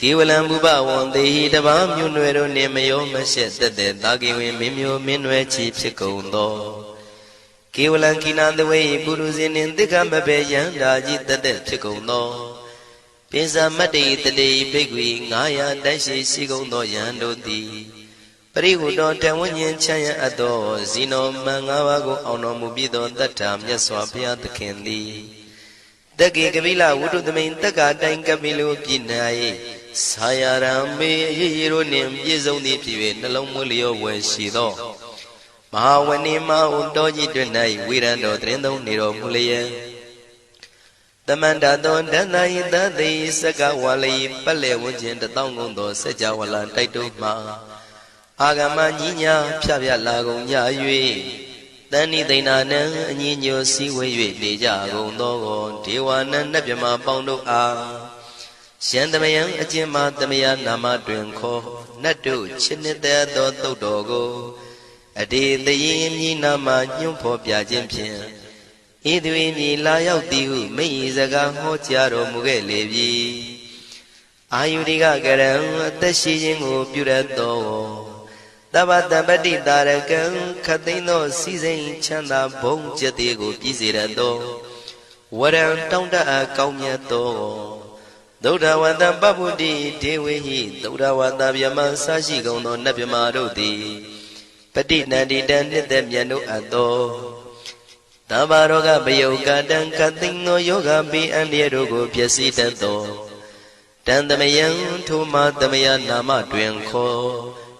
ကေဝလံဘုဘဝံတေဟိတပားမြို့နွယ်တို့နှင့်မယောမရှက်သက်သက်တာကိဝင်မင်းမျိုးမင်းနွယ်ချီဖြစ်ကုန်သောကေဝလံကိနာတဝေပုရုဇဉ်နှင့်တိက္ခမဘေယံဓာကြီးသက်သက်ဖြစ်ကုန်သောပိစမတ္တိတတိဘိက္ခွေ900တိုက်ရှိရှိကုန်သောယံတို့သည်ပရိဟုတောတဝဉ္ဉ္ချမ်းရအပ်သောဇီနောမံ၅ပါးကိုအောင်တော်မူပြီးသောတတ္ထာမြတ်စွာဘုရားသခင်သည် တက္ကေကပိလဝုဒ္ဓသမိန်တက္ကာတိုင်ကပိလိုပြည်၌ဆာယရံမေအရေးရိုနှင့်ပြည့်စုံသည်ဖြစ်၍နှလုံးမွေးလျောဝယ်ရှိသောမဟာဝဏိမဟုတောကြီးတွင်၌ဝိရံတော်တရင်သုံးနေတော်မူလျက်တမန္တသောဒန္တယိတသိစကဝါလိပက်လေဝဉ္ခြင်းတသောင်းကုန်သောစัจ java လာတိုက်တို့မှာအာဂမညီညာဖြဖြလာကုန်ကြ၍ တဏိသိဏနံအညီညွတ်စည်းဝေး၍နေကြကုန်သောဒေဝနံနတ်မြမပေါင်းတို့အားရှန္တမယံအကျဉ်းမှာတမယနာမတွင်ခေါ်နတ်တို့ချစ်နှစ်သက်သောတုတ်တော်ကိုအတေတရင်မြည်နာမညွှန်ဖော်ပြခြင်းဖြင့်ဤသူ၏မြည်လာရောက်သည်ဟုမိဤစကားဟောကြားတော်မူခဲ့လေပြီအာယုရိကကရံအသက်ရှိခြင်းကိုပြုရသော တဗ္ဗတပတိတာရကံခသိန်းသောစီစိန်ချမ်းသာဘုံကျက်သေးကို ပြည်စေရသောဝရံတောင်းတအကောင်းမြတ်သောသုဒ္ဓဝတံပပုတိဒေဝေဟိသုဒ္ဓဝတဗျမဆရှိကုန်သောနတ်မြမာတို့သည်ပฏิနန္တိတံနှစ်သက်မြတ်တို့အပ်သောတဘာရောဂပယုကတံကသိင်သောယောဂပိအန္တရတို့ကိုဖြစ်စီတတ်သောတန်သမယံထိုမသမယနာမတွင်ခေါ်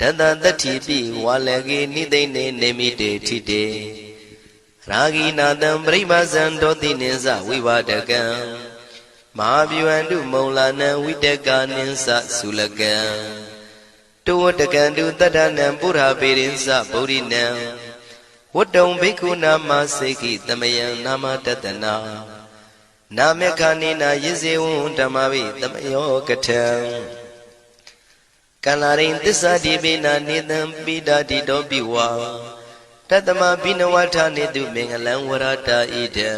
တတတတိပိဝါလကေနိသိနေနေမိတေထိတေရာဂိနာတံပရိမဇံတောတိနိသဝိဝဒကံမဟာဗျဝန္တုမုံလာနံဝိတကနိသသုလကံတောတကံတုတတ္ထနံပုရာပေရိသဗုဒ္ဓိနံဝတ္တုံဘိက္ခုနာမစေကိတမယံနာမတတနာနာမေခာနိနာယဇေဝံဓမ္မဝိတမယောကထံ ကန္လာရိန်သစ္စာတိပိနာနေတံပိဒာတိတောပိဝါတတမဘိနဝထာနေတုမင်္ဂလံဝရတာဣဒံ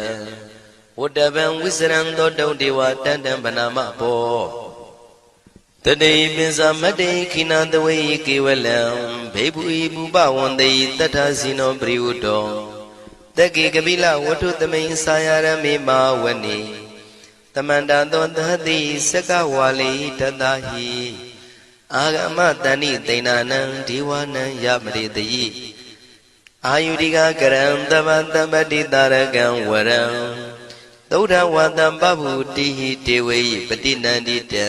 ဝတ္တဗံဝိစရံသောတုံဒေဝတန်တံဗနာမဘောတတိပိစမတ္တိခိနသဝေကေဝလံဘေဘူဤပူပဝန္တိတထဇိနောပရိဝတ္တောတကေကပိလဝတ္ထုသမိန်စာယရမေမာဝနိတမန္တသောသတိစကဝါလိတတဟိ အာဂမတဏိတိဏနံဒေဝနံယမရိတိအာယုတိကကရံတပတပတိတာရကံဝရံသုဒ္ဓဝတံပဗုတိဟိတေဝေပတိနန္တိတံ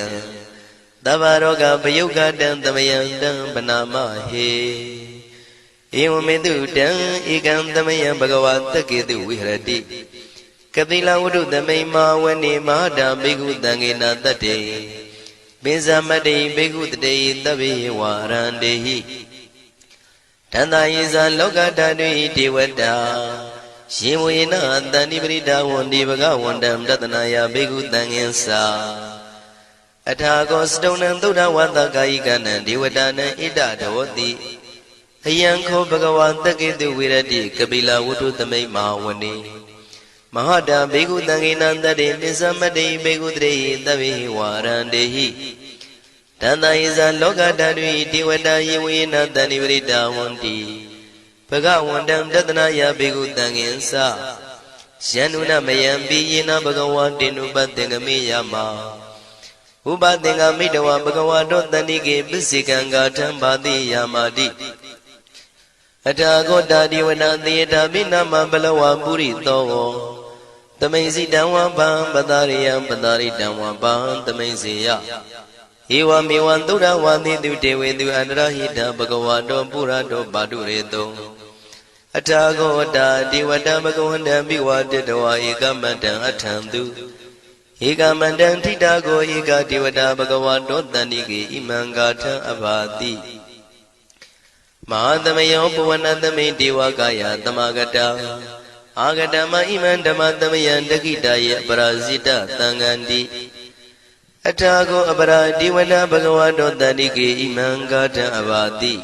သဗ္ဗရောဂပယုတ်ကတံသမယံတံပနာမဟေဧဝမေတုတံဧကံသမယံဘဂဝါတကေတုဝိဟရတိကတိလဝုဒ္ဓသမိန်မာဝနေမဟာတာဘေကုတံငေနာတတ္တေ ပိဇမတေဘေကုတတေသဗ္ဗေဝါရန္တေဟိတန္တာယေဇာလောကဓာတုဣဒေဝတာရှင်ဝေနတန္တိပရိဒါဝန္ဒီဘဂဝန္တံတတနာယဘေကုတံငင်္စာအထာကောစတုံနံသုဒ္ဓဝါသကာယိကနံဒေဝတာနံဣဒတောတိအယံခောဘဂဝါတကေတုဝိရတိကပိလဝတ္ထုသမိတ်မဟာဝနေ မဟာတာဘေကုတံကိနံတတေပစ္စမတေဘေကုတရေသဗ္ဗေဝါရန္တေဟိတန္တယေဇလောကဓာတုဒေဝတာယေဝေနတဏိပရိတာဝန္တိဘဂဝန္တံတတနာယဘေကုတံငင်္စယန္နုနမယံပိယေနဘဂဝါတေနုပတ္တေငမေယမဥပသင်္ကမိတဝဘဂဝါတောတဏိကေပစ္စေကံဂါထံဘာတိယာမာတိအထာဂောတာဒီဝနာသေတာမိနာမဘလဝပုရိသော သမိန်စီတံဝံပံပတာရိယံပတာရိတံဝံပံသမိန်စီယဧဝမေဝံသုဒ္ဓဝါတိတုတေဝေတုအန္တရဟိတဘဂဝါတောပုရတောပါတုရေတောအထာဂောတာဒီဝတံဘဂဝန္တံမိဝတတဝါဧကမတံအထံတုဧကမန္တံထိတာကိုဧကဒေဝတာဘဂဝါတောတန္တိကေဣမံဂါထံအဘာတိမဟာသမယောပဝနသမိဒေဝကာယသမဂတာ အာဂတမဣမံဓမ္မသမယံတခိတယေအပရာဇိတသံဃန္တိအထာကိုအပရာဒီဝနဘဂဝတောတန္တိကေဣမံဂါထံအဘာတိ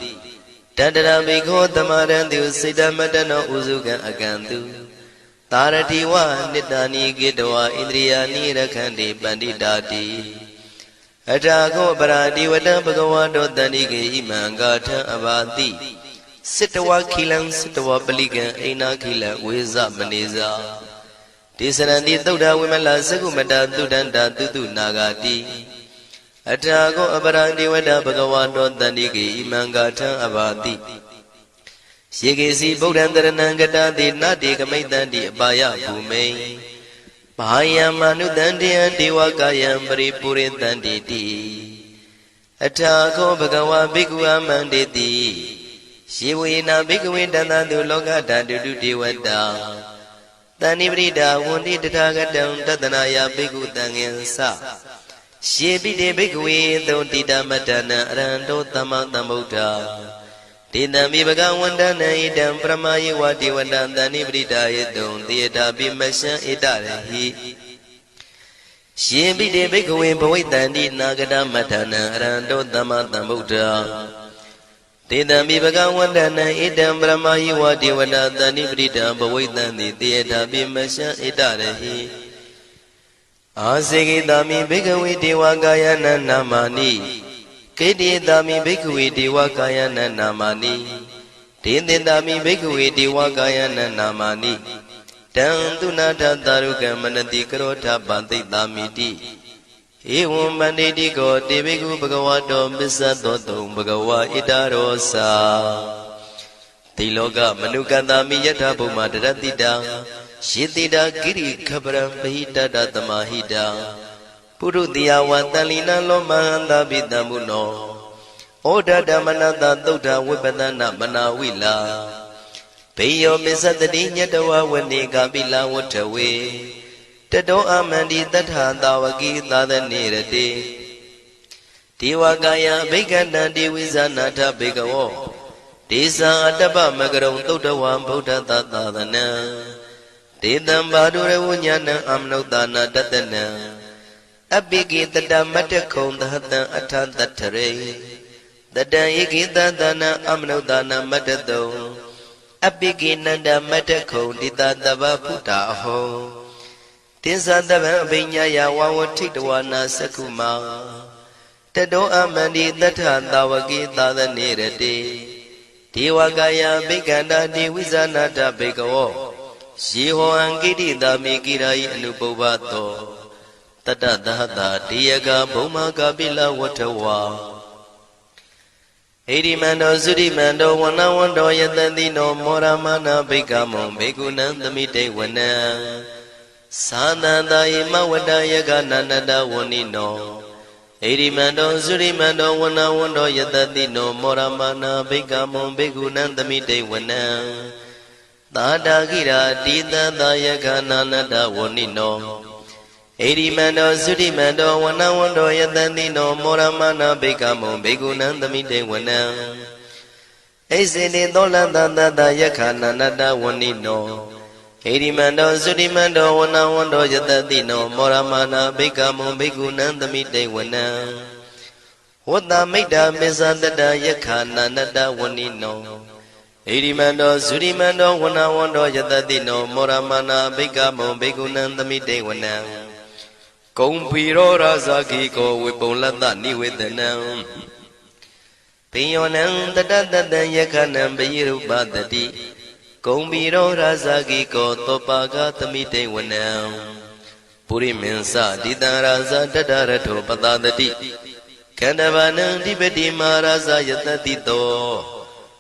တတရမိခောသမရံတုစိတ္တမတနောဥစုကံအကံတုသာရတိဝနိတ္တနိကေတဝဣန္ဒြိယာနိရခန္တိပန္တိတာတိအထာခောပရာတိဝတံဘဂဝတောတန္တိကေဣမံဂါထံအဘာတိ စိတဝခိလံစိတဝပလိကံအိနာခိလံဝေဇမနေဇာဒေသရဏိသုဒ္ဓဝိမလသကုမတသုဒန္တာတုတုနာဂာတိအထာခောအပရာတိဝတဘဂဝတောတန္တိကေဣမံဂါထံအဘာတိယေကေစီဗုဒ္ဓံတရဏံကတာတိနတေကမိတံတိအပါယဘူမိန်ဘာယံမနုတံတေယံဒေဝကာယံပရိပုရိတံတိတိအထာခောဘဂဝါဘိက္ခုအမန္တေတိ ယေဝေနာဘိက္ခဝေတန္တတုလောကဓာတုတုဒေဝတာတဏိပရိဒါဝန္တိတထာဂတံတတနာယဘိက္ခုတံငင်္စရှေပိတေဘိက္ခဝေသုံတိတမတ္တနံအရဟံတောသမ္မာသမ္ဗုဒ္ဓတေတံမိဘဂဝန္တနံဣတံပရမယေဝတိဝတံတဏိပရိဒါယေတုံတေတာပိမရှံဣတရဟိရှင်ပိတေဘိက္ခဝေဘဝိတန္တိနာဂတမတ္တနံအရဟံတောသမ္မာသမ္ဗုဒ္ဓ တေတံမိဘဂဝန္တနံဣတံပရမယေဝတိဝတံတဏိပရိဒံဘဝိတံတိတေတာပိမရှံဣတရဟိအာစေကိတာမိဘိကဝေဒေဝကာယနာနာမာနိကေတိတာမိဘိကဝေဒေဝကာယနာနာမာနိဒေသင်တာမိဘိကဝေဒေဝကာယနာနာမာနိတံသူနာထတာရုကမနတိကရောထပန္တိတာမိတိ ဧဝံမန္တိတိကောတေဘိကုဘဂဝတောပစ္စသောတုံဘဂဝါဣတရောစာတိလောကမနုကတမိယထဘုံမာတရတိတံယေတိတာကိရိခပရံပဟိတတတမဟိတာပုရုတိယဝတလီနလောမဟန္တာပိတံမုနောဩဒဓမ္မနတသုဒ္ဓဝိပဒနာမနာဝိလာဘေယောမစ္စတတိညတဝဝနေကပိလဝထဝေ တတောအမန္တိတထာတာဝကိသာသနေရတိဒေဝကာယဘိက္ခန္တံဒေဝိဇာနာထဘေကဝောဒေသံအတ္တပမကရုံသုတ်တဝံဗုဒ္ဓသာသနံဒေတံဘာဒုရဝဉ္ဇဏံအမနုဿာနာတတနံအပိကိတတမတ္တခုံသဟတံအထတထရေတတံဧကိတသနံအမနုဿာနာမတ္တတုံအပိကိနန္ဒမတ္တခုံတိတတဗဗုဒ္ဓအဟော တင်္သတဗံအဘိညာယဝဝထိတဝနာသက္ကုမာတတောအမန္တိတထသာဝကိသာသနေရတိဒေဝကာယဘိက္ခန္တာဒေဝိဇာနာတဘေကဝောယေဟောံကိတိတာမေကိရာယအနုပုဗ္ဗတောတတသဟတာတေယကဘုံမာကပိလဝထဝါဣရိမန္တောသုရိမန္တောဝနဝန္တောယတတိနောမောရမနာဘိကမောဘေကုဏံသမိတေဝနံ သာသန္တာယမဝတ္တယကနန္တဝဏိနောဣရိမန္တောသုရိမန္တောဝနဝန္တောယတတိနောမောရမနာဘိကမောဘေကုဏံသမိတေဝနံသာတာကိရာတိတသာယကနာနတဝဏိနောဣရိမန္တောသုရိမန္တောဝနဝန္တောယတတိနောမောရမနာဘိကမောဘေကုဏံသမိတေဝနံဣစေတိသောလတတတယခာနာနတဝဏိနော ဣရိမန္တောသုရိမန္တောဝနဝန္တောယတတိနောမောရမနာဘိကမောဘေကုဏံသမိတေဝနံဝတ္တမိတ်တာမေဇတတယခာနာနတဝဏိနောဣရိမန္တောဇုရိမန္တောဝနဝန္တောယတတိနောမောရမနာဘိကမောဘေကုဏံသမိတေဝနံကုံဖီရောရာဇာခိကိုဝေပုံလတ္တနိဝေဒနံပိယောနံတတတတံယခနံပယိရုပတတိ ကုံဖီရောရာဇာခိကိုသောပါကသမိတေဝနံပုရိမင်းစတိတံရာဇာတတရထောပတတတိခန္ဓဗာနံဓိပတိမာရာဇာယတတိတော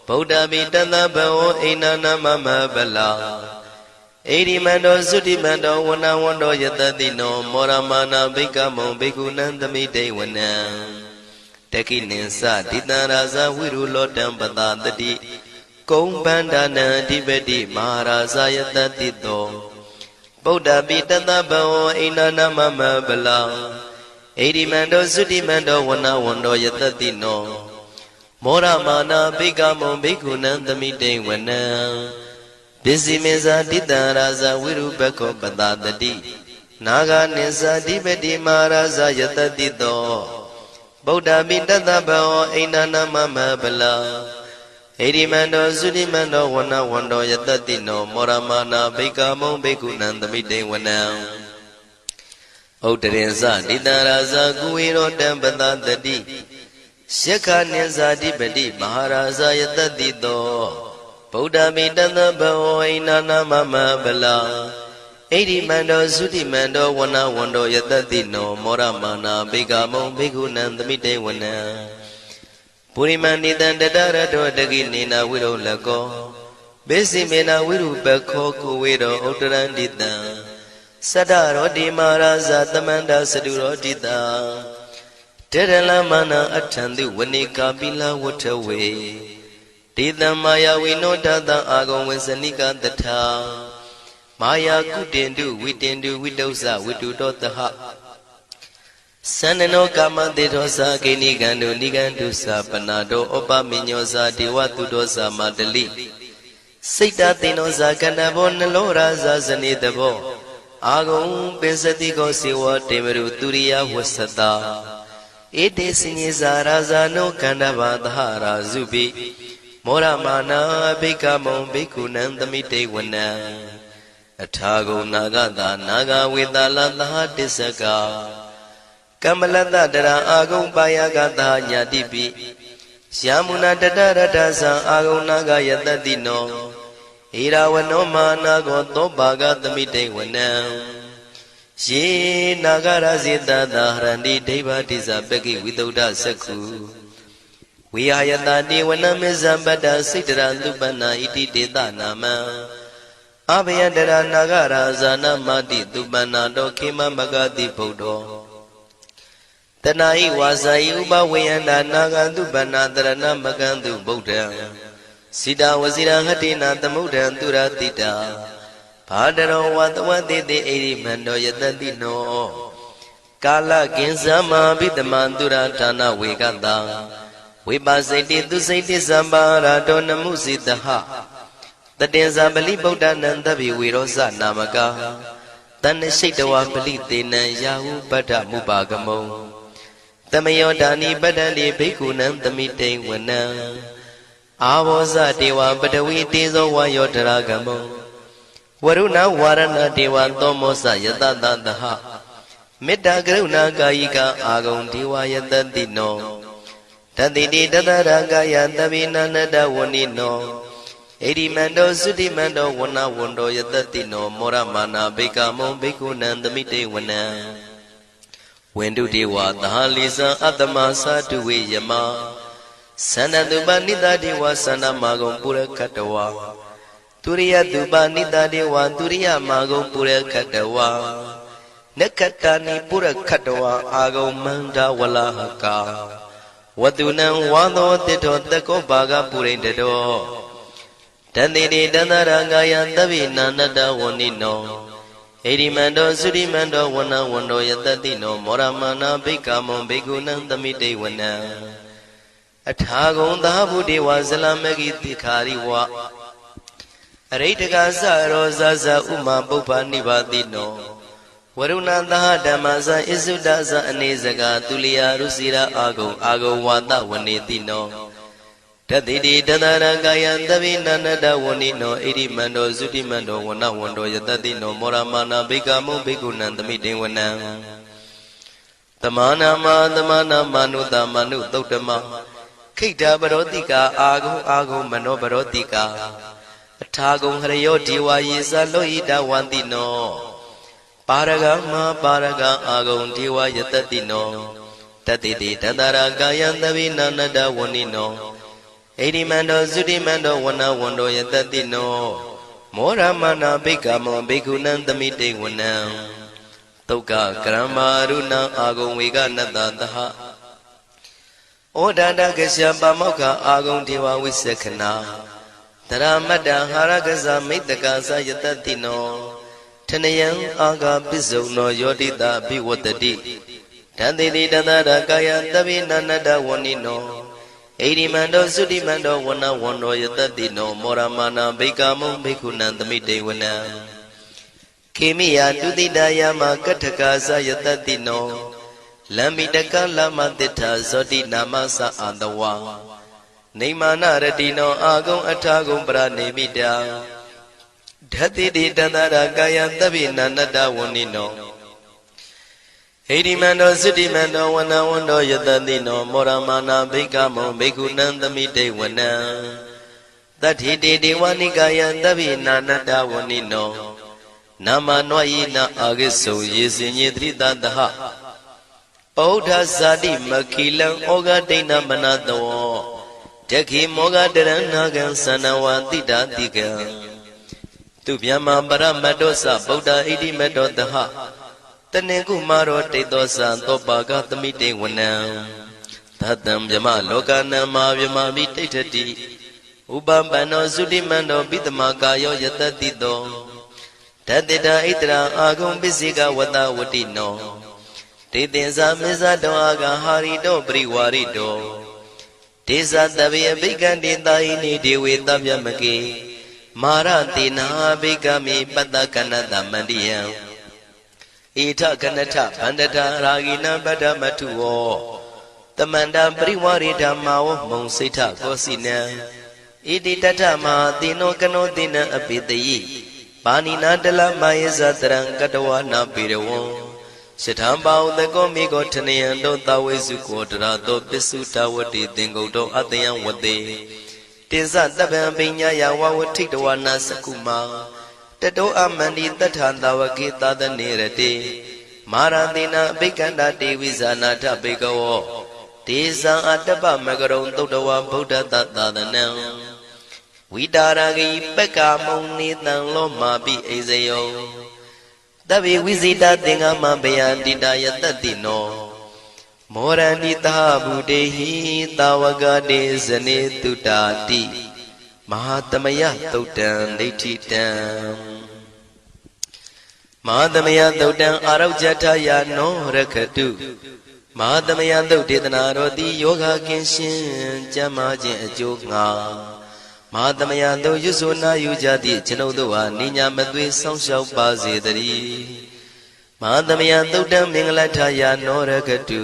ဗုဒ္ဓမိတသဘဝအိနာနာမမဗလာဣရိမန္တောသုတိမန္တောဝနဝန္တောယတတိနော မောရမာနာဘိကမောဘိကုဏံသမိတေဝနံတကိနိသတိတံရာဇဝိရုလောတံပတာတတိ ကုံဗန္ဒနံအဓိပတိမဟာရာဇယတတိတောဗုဒ္ဓပိတသဘဝအိနာနာမမဗလာဣရိမန္တောသုတိမန္တောဝနဝန္တောယတတိနောမောရမာနာဘိကမောဘိက္ခုနံသမိတေဝနံပစ္စည်းမေဇာတိတံရာဇဝိရုပခောပတတတိနာဂာနိဇာတိပတိမာရာဇယတတိတောဗုဒ္ဓမိတတဘောအိန္ဒနာမမဗလာ ဣရိမန္တောသုတိမန္တောဝနဝန္တောယတတိနောမောရမာနာဘိကမောဘိက္ခုနံသမိတေဝနံဥဒ္ဒရင်ဇတိတံရာဇကုဝေရောတံပတတတိရှက္ခနိဇာတိပတိမဟာရာဇယတတိတောဗုဒ္ဓမိတသဘဝိနာနာမမဗလာဣတိမန္တောသုတိမန္တောဝနဝန္တောယတတိနောမောရမာနာဘေကမုံဘေကုဏံသမိတေဝနံ ပုရိမန္တိတံတတရတောတကိနေနာဝိရုလကောဘေစီမေနာဝိရုပခောကုဝေရောဥတရန္တိတံသတ္တရောတိမာရာဇသမန္တသတုရောတိတံတေရလမနာအထံသူဝနေကာပိလဝထဝေဒေတံမာယဝိနောတတံအာဂုံဝေစနိကတထာမာယာကုတင်တုဝိတင်တုဝိတုဇဝိတုတောတဟ သန္နနောကာမတေသောသာကိနိကံတုနိကံတုသာပနာတောဩပမညောသာဒေဝတုတောသာမတလိစိတ်တသိနောသာကဏဘောနလောရာဇာဇနေတဘောအာဂုံပင်စတိကောစေဝတေမရုသူရိယဝဆတာဧတေစညေဇာရာဇာနောကန္တဘာသဟရာဇုပိမောရမာနာဘိကမောဘိက္ခုနံသမိတေဝနံအထာဂုံနာဂတာနာဂဝေတာလသဟတစ္စက ကမ္မလတတရာအာဂုံပါယကတာညာတိပိယာမုနာတတရတသံအာဂုံနာဂယတတိနောဣရာဝနောမာနာကောသောဘာဂသမိတေဝနံယေနာဂရဇေတသာဟရန္တိဒိဗ္ဗတိဇပကိဝိတုဒ္ဓစက္ခုဝိဟာယတတိဝနမေဇံပတ္တစိတရသုပနာဣတိတေတနာမံအဘယတရနာဂရာဇာနာမတိသုပနာတောခေမမဂတိဗုဒ္ဓော နာဤဝါစာဤဥပဝေယန္တာနာဂန္တုပဏ္ဏတရဏမကံတုဗုဒ္ဓံစိတာဝစီရဟတိနာသမုဒ္ဒံသူရတိတာဘာတရောဝတဝတိတိအိရိမန္တောယတတိနောကာလကင်္စမဘိတမန္တုရဌာနဝေကတံဝိပါစိတိသူစိတိသံပါရာတောနမှုစိတဟတတင်္ဇာပလိဗုဒ္ဓနံသဗ္ဗေဝေရောဇနာမကာတဏ္ဍရှိတဝပလိတေနံယာဟုပတ္ထမုပါကမုံ တမယောဒာနိပတ္တံဒီဘိက္ခုနံသမိတိဝနံအာဘောဇတေဝပတဝီတေဇောဝါယောတရာကမုံဝရုဏဝါရဏတေဝသောမောဇယတတသဟမေတ္တာကရုဏာကာယိကအာဂုံဒေဝယတတိနောတတိတိတတရကာယသဗ္ဗိနန္တဝဏိနောဣတိမန္တောသုတိမန္တောဝဏဝန္တောယတတိနောမောရမာနာဘေကမုံဘေကုဏံသမိတေဝနံ ဝန္တုတေဝသဟလိဇံအတ္တမသာတုဝေယမသန္တတုပနိတတေဝသန္တမာဂုံပုရခတဝါသူရိယတုပနိတတေဝသူရိယမာဂုံပုရခတဝါနက္ခတာနိပုရခတဝါအာဂုံမန္တဝလဟကာဝတုနံဝါသောတိတောတကောဘာဂပုရိန္တတောတတိတိတန္တရကာယသဗ္ဗိနာနတဝဏိနော ဣရိမန္တောသုရိမန္တောဝနဝန္တောယတတိနောမောရမနာဘိက္ခမံဘိက္ခုနံသမိတေဝနံအထာဂုံသာဗုဒေဝဇလမဂိတိခာရိဝအရိတကသရောဇဇဥမာပုပ္ပနိဗ္ဗာတိနောဝရုဏသဟဓမ္မဇဣစုဒဇအနေစကာသူလျာရုစီရာအာဂုံအာဂုံဝါဒဝနေတိနော တတိတိတတရကာယံသဗ္ဗိနန္တဝဏိနောဣရိမန္တောသုတိမန္တောဝနဝန္တောယတတိနောမောရမာနာဘိကမုဘိကုဏံသမိတေဝနံတမနာမတမနာမနုတမနုသုတ်တမခိတ္တပရောတိကာအာဂုံအာဂုံမနောပရောတိကာအထာဂုံဟရယောဒေဝယေသလောဣတဝန္တိနောပါရဂမပါရဂအာဂုံဒေဝယတတိနောတတိတိတတရာကာယံသဗ္ဗိနာနတဝဏိနော ဣတိမန္တောသုတိမန္တောဝနဝန္တောယတတိနောမောရမနာဘိက္ခမောဘိက္ခုနံသမိတေဝနံတုတ်ကကရမရုဏအာဂုံဝေကနတသဟဩဒန္တကစ္စပမောက္ခအာဂုံဒေဝဝိသခနာတရမတ္တဟာရကဇမိတ္တကသယတတိနောထနယံအာဂပစ္စုံနောယောတိတာဘိဝတတိတန်တိတိတသရကာယသဗ္ဗိနန္တဝဏိနော ဣရိမန္တောသုတိမန္တောဝနဝန္တောယတတိနောမောရမာနာဘိကာမုံဘိက္ခုနံသမိတေဝနံခေမိယတုတိတယမကထကာသယတတိနောလမ္မိတကလမတိထာဇောတိနာမသအာတဝါနေမာနရတိနောအာဂုံအထာဂုံပရနေမိတာဓတိတိတန္တရာကာယသဗ္ဗိနန္တဝဏိနော ဟိရိမန္တောသုတိမန္တောဝနဝန္တောယတတိနောမောရမာနာဘိကမောဘိက္ခုနံသမိတေဝနံတတိတေဒေဝနိကာယသဗ္ဗိနာနတဝဏိနောနာမနွာယိနာအာဂိစုံယေစင်ညေတိတတဟဩဒဇာတိမခိလံဩဃဒိဏမနတောတခိမောဃတရဏကံသနဝတိတာတိကံသူဗျမပရမတ္တောသဗုဒ္ဓဣတိမတ္တောတဟ တနေကုမာရောတိတောသံသောပါကသမိတေဝနံသတ္တံဗျမလောကနံမာဗျမမိတိဋ္ဌတိဥပပန္နောသုတိမန္တောပိတမကာယောယတတိတောတတ္တတာဣတရာအာဂုံပစ္စေကဝတဝတိနောတေတင်္စာမေဇတောအာဂဟာရိတောပရိဝါရိတောဒေဇတဗေအဘိကံတေတာယိနိဒေဝေတဗျမကေမာရတေနာဘိကမိပတ္တကနတမန္တိယံ ဣထကနထဗန္တတာရာဂိနံပတ္တမထုဝောတမန္တပရိဝရိဓမ္မာဝမုံစိဋ္ဌကောစီနံဣတိတထမဟာတိနောကနောတိနံအပိတယိပါဏိနာတလမယေဇတရံကတဝနာပေရဝံစထံပါဥတကောမိကောထနယံတောတဝိစုကောတရာတောပစ္စုတဝတိသင်္ကုတ်တောအတယံဝတေတေဇတပံပိညာယဝဝထိတဝနာစကုမာ တတောအမန္တိတထာတဝကေသဒနေရတေမာရတိနာအဘိကန္တာတေဝိဇာနာထဘေကဝောတေဇံအတ္တပမကရုံသုတ်တဝဗုဒ္ဓတသာသနံဝိတာရဂိပက္ကမုံနေတံလောမာပိအိဇယောတဗေဝိဇိတသင်္ကမဘယန္တိတယတတိနောမောရဏိသဗုတေဟိတာဝကတေဇနေတုတာတိ မဟာသမယသုတ်တံဒိဋ္ဌိတံမဟာသမယသုတ်တံအာရောဇထယာနောရခတုမဟာသမယသုတ်ဒေသနာတော်သည်ယောဂကင်းရှင်းကျမ်းမာခြင်းအကျိုးငှာမဟာသမယသုတ်ရွတ်ဆိုနာယူကြသည့်ကျွန်ုပ်တို့ဟာနိညာမသွေဆောင်းလျှောက်ပါစေတည်းမဟာသမယသုတ်တံမင်္ဂလထယာနောရခတု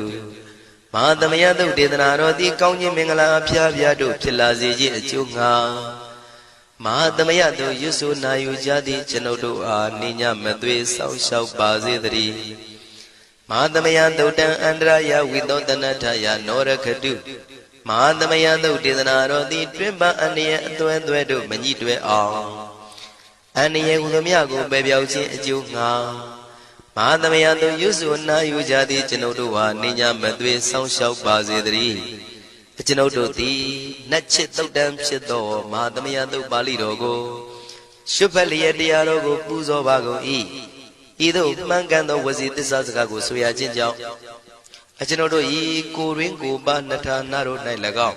မဟာသမယသုတ်ဒေသနာတော်သည်ကောင်းခြင်းမင်္ဂလာအဖျားဖျားတို့ဖြစ်လာစေခြင်းအကျိုးငှာမဟာသမယသို့ရွတ်ဆိုနာယူကြသည့်ကျွန်ုပ်တို့အားနိညာမသွေဆောင်းလျှောက်ပါစေတည်းမဟာသမယသုတ်တံအန္တရာယဝိသောတနထယနောရခတုမဟာသမယသုတ်ဒေသနာတော်သည်တွင်ပအန္တရာအသွဲသွဲတို့မညှိတွဲအောင်အန္တရာဟုသမျှကိုပယ်ပြောက်ခြင်းအကျိုးငှာ မဟာသမယသို့ရွတ်ဆိုနာယူကြသည့်ကျွန်ုပ်တို့ဟာနိညာမသွေဆောင်းလျှောက်ပါစေတည်းကျွန်ုပ်တို့သည်နတ်ချစ်တုတ်တံဖြစ်သောမဟာသမယသုတ်ပါဠိတော်ကိုရှုဖက်လျက်တရားတော်ကိုပူဇော်ပါကုန်၏ဤသို့မှန်ကန်သောဝစီသစ္စာစကားကိုဆိုရခြင်းကြောင့်အကျွန်ုပ်တို့ဤကိုရင်းကိုပါနှထာနာတို့၌၎င်း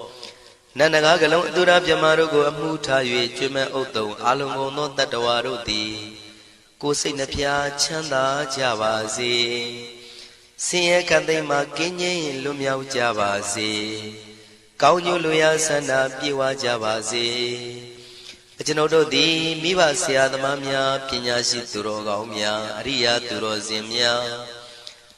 နန္ဒကားကလုံးအတုရပြမတို့ကိုအမှုထား၍ကျွမ်းမဲ့ဥတုံအာလုံကုန်သောတတ္တဝါတို့သည်ကိုယ်စိတ်နှဖျားချမ်းသာကြပါစေဆင်းရဲကံသိမ်းမှကင်းငြိမ်းလွတ်မြောက်ကြပါစေကောင်းကျိုးလူရဆန္ဒပြေဝကြပါစေအကျွန်ုပ်တို့သည်မိဘဆရာသမားများပညာရှိသူတော်ကောင်းများအရိယာသူတော်စင်များ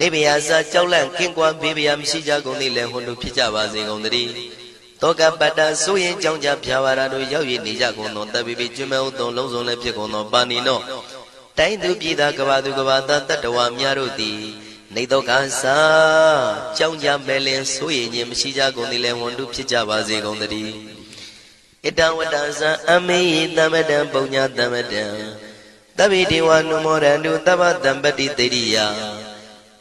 နေဗျာစာကြောက်လန့်ကင်းကွာဘေးဗျာမရှိကြကုန်သည်လည်းဟွန်တို့ဖြစ်ကြပါစေကုန်သတည်းတောကပတ္တဆိုရင်ကြောင့်ကြဖြာပါရာတို့ရောက်ရနေကြကုန်သောတပ်ပိပိကျွမဲဥသောလုံးစုံလည်းဖြစ်ကုန်သောပါဏိနောတိုင်းသူပြည်သားကဘာသူကဘာသားတတ္တဝါများတို့သည်နေတော့ကစားကြောင့်ကြမဲ့လင်ဆိုရင်ခြင်းမရှိကြကုန်သည်လည်းဝန်တုဖြစ်ကြပါစေကုန်သတည်းဣတံဝတ္တဇံအမေဟိသမတံပုံညာသမတံတဗ္ဗေဒေဝနုမောရန္တုတဗ္ဗတံပတိတေရိယ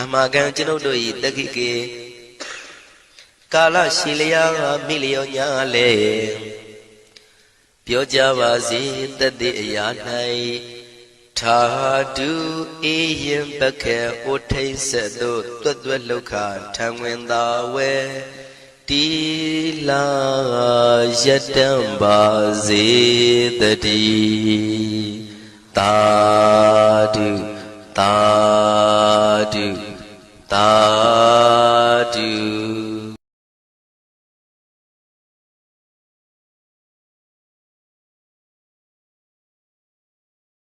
အမှားကံကျွန်ုပ်တို့၏တက္ခိကေကာလရှိလျာမိလျောညာလေပြောကြပါစေတသက်အရာ၌ထာတုအေယံပခေဩထိတ်ဆက်တို့တွတ်တွတ်လောက်ခထံဝင်သာဝဲတီလာယတံပါစေတတိ တာတုသာဓုသာဓု